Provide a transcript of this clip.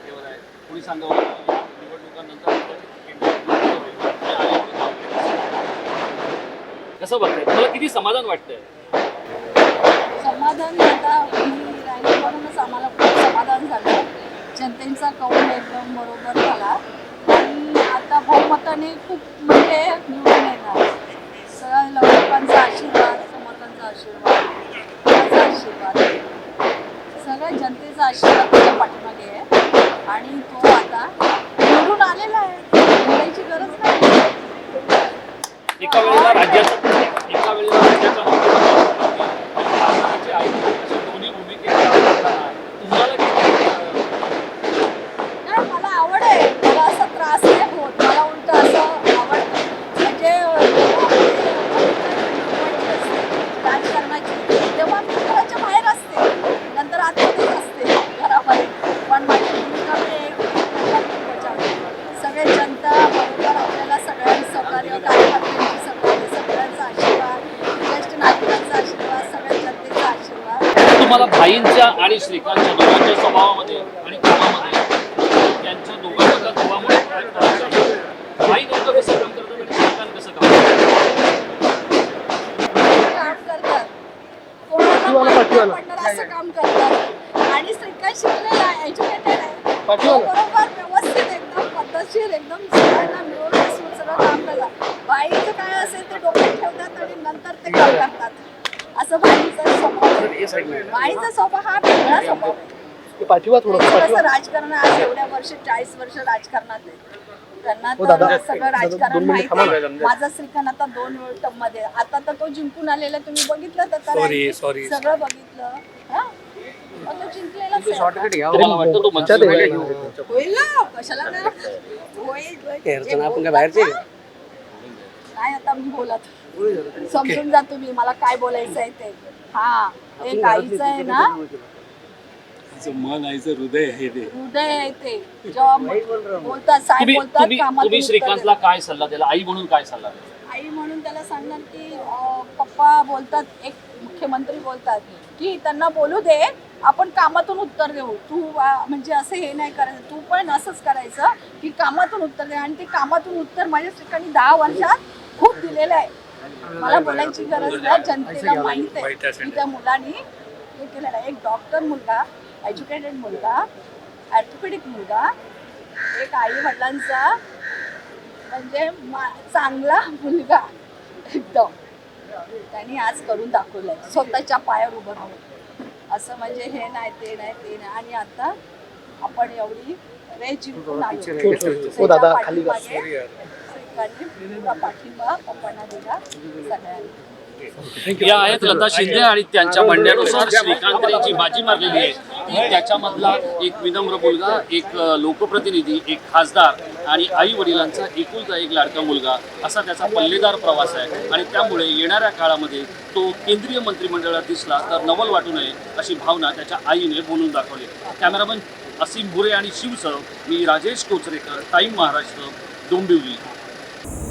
पाठीवर आहे कोणी सांगावं? की निवडणुकांनंतर कसं बघताय? तुम्हाला किती समाधान वाटतंय? समाधान आता मी राहिली म्हणूनच आम्हाला खूप समाधान झालं. जनतेचा कौल एकदम बरोबर झाला. आणि आता बहुमताने खूप म्हणजे निवडून येणार. सगळ्या लोकांचा आशीर्वाद समर्थांचा आशीर्वाद आशीर्वाद. सगळ्या जनतेचा आशीर्वाद त्याच्या पाठीमागे आहे. आणि तो आता निवडून आलेला आहे. बोलायची गरज नाही. एका वेळेला राज्याचा एका वेळेला राज्याचा मुख्यमंत्री आणि खासदाराची आई अशा दोन्ही भूमिकेत असताना तुम्हाला किती नाही मला आवड आहे मला असा त्रास नाही होत मला उलट असं आवडतं म्हणजे राजकारणाची तेव्हा मी घराच्या बाहेर असते नंतर आतमध्येच असते घरामध्ये पण माझी भूमिका मी एक नक्की बजावते. सगळे जनता बरोबर आपल्याला सगळ्यांचं सहकार्य कार्यकर्त्यांची सहकार्य सगळ्यांचा आशीर्वाद ज्येष्ठ नागरिकांचा आशीर्वाद सगळ्या जनतेचा आशीर्वाद तुम्हाला भाईंच्या आणि श्रीकांतच्या दोघांच्या स्वभावामध्ये आणि कामामध्ये त्यांच्या दोघांच्या स्वभावामुळे काय फरक आहे? भाई नेमकं कसं काम करतात आणि श्रीकांत कसं काम करतात काम करतात असं काम आणि श्रीकांत शिकलेला एज्युकेटेड आहे. बरोबर व्यवस्थित एकदम पद्धतशीर एकदम सगळ्यांना मिळून मिसळून सगळं काम करतात बाईचं काय असेल ते डोक्यात ठेवतात आणि नंतर ते काम करतात. बाईचा स्वभाव हा वेगळा स्वभाव आहे. पाठीवा थोडं राजकारण आज एवढ्या वर्ष चाळीस वर्ष राजकारणात आहे. त्यांना हो दादा, तर सगळं राजकारण मिनिटं माहिती थांबा. आहे माझा श्रीकांत आता दोन टर्ममध्ये आता तर तो जिंकून आलेला तुम्ही बघितलं तर Sorry. सगळं बघितलं. हा? मग तो जिंकलेलाच आहे. वाटतं? होईल ना? कशाला नाही होईल, होईल. जे आपण काय बोलतात बाहेरचे ना, नाही आता मी बोलत. समजून जा तुम्ही मला काय बोलायचं आहे ते. हा एक आईचं आहे ना? तिचं मन आईचं हृदय आहे ते. हृदय आहे ते. जेव्हा बोलतात साहेब तुम्ही बोलतात तुम्ही कामातून तुम्ही उत्तर श्रीकांतला काय सल्ला द्याल आई म्हणून काय सल्ला आई म्हणून त्याला सांगणार की अं, पप्पा बोलतात एक मुख्यमंत्री बोलतात की त्यांना बोलू दे आपण कामातून उत्तर देऊ. तू अं, म्हणजे असं हे नाही करायचं. तू पण असंच करायचं की कामातून उत्तर दे. आणि ते कामातून उत्तर माझ्या ठिकाणी दहा वर्षात खूप दिलेलं आहे. मला बोलायची गरज नाही. जनतेला माहीत आहे की त्या मुलांनी हे केलेलं आहे. एक डॉक्टर मुलगा एज्युकेटेड मुलगा ॲर्थोपेडिक मुलगा एक आई वडिलांचा म्हणजे चांगला मुलगा एकदम. त्यांनी आज करून दाखवलंय. स्वतःच्या पायावर उभं राहून. असं म्हणजे हे नाही ते नाही ते नाही. आणि आता आपण एवढी रे जिंकून आलो. हो पुरा पाठिंबा पप्पांना दिला सगळ्यांनी. या आहेत लता शिंदे आणि त्यांच्या म्हणण्यानुसार श्रीकांतने जी बाजी मारलेली आहे. ती त्याच्यामधला एक विनम्र मुलगा एक लोकप्रतिनिधी एक खासदार आणि आई वडिलांचा एकुलता एक लाडका मुलगा असा त्याचा पल्लेदार प्रवास आहे. आणि त्यामुळे येणाऱ्या काळामध्ये तो केंद्रीय मंत्रिमंडळात दिसला तर नवल वाटू नये अशी भावना त्याच्या आईने बोलून दाखवली. कॅमेरामन असीम भुरे आणि शिवसह मी राजेश कोचरेकर टाईम महाराष्ट्र डोंबिवली. Yeah.